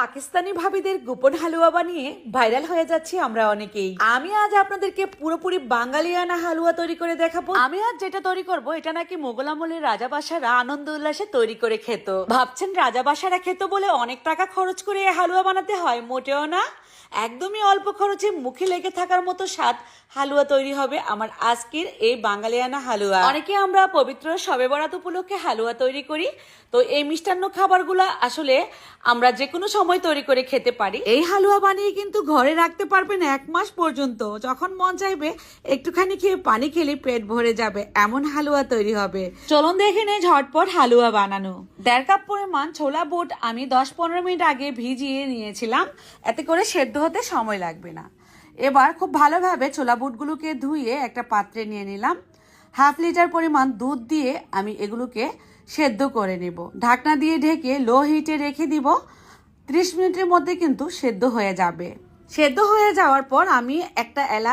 পাকিস্তানি ভাবিদের গোপন হালুয়া বানিয়ে ভাইরাল হয়ে যাচ্ছি আমরা অনেকেই। আমি আজ আপনাদেরকে পুরোপুরি বাঙালিয়ানা হালুয়া তৈরি করে দেখাবো। আমি আজ যেটা তৈরি করব, এটা নাকি মোগল আমলের রাজা বাসারা আনন্দ উল্লাসে তৈরি করে খেত। ভাবছেন রাজা বাসারা খেত বলে অনেক টাকা খরচ করে হালুয়া বানাতে হয়, মোটেও না? একদমই অল্প খরচে মুখে লেগে থাকার মতো স্বাদ হালুয়া তৈরি হবে আমার আজকের এই বাঙালিয়ানা হালুয়া। অনেকে আমরা পবিত্র সবে বরাত উপলক্ষে হালুয়া তৈরি করি। তো এই মিষ্টান্ন খাবারগুলো আসলে আমরা যে কোনো সময় তৈরি করে খেতে পারি। এই হালুয়া বানিয়ে কিন্তু ঘরে রাখতে পারবেন এক মাস পর্যন্ত। যখন মন চাইবে, একটুখানি খেয়ে পানি খেলে পেট ভরে যাবে, এমন হালুয়া তৈরি হবে। চলুন দেখে নেই ঝটপট হালুয়া বানানো। দেড় কাপ পরিমাণ ছোলা বুট আমি দশ পনেরো মিনিট আগে ভিজিয়ে নিয়েছিলাম। এতে করে সেদ্ধ হতে সময় লাগবে না। এবার খুব ভালোভাবে ছোলা বুটগুলোকে ধুয়ে একটা পাত্রে নিয়ে নিলাম। হাফ লিটার পরিমাণ দুধ দিয়ে আমি এগুলোকে সেদ্ধ করে নেব। ঢাকনা দিয়ে ঢেকে লো হিটে রেখে দিব। ত্রিশ মিনিটের মধ্যে কিন্তু সেদ্ধ হয়ে যাবে। সেদ্ধ হয়ে যাওয়ার পর আমি একটা এলাচ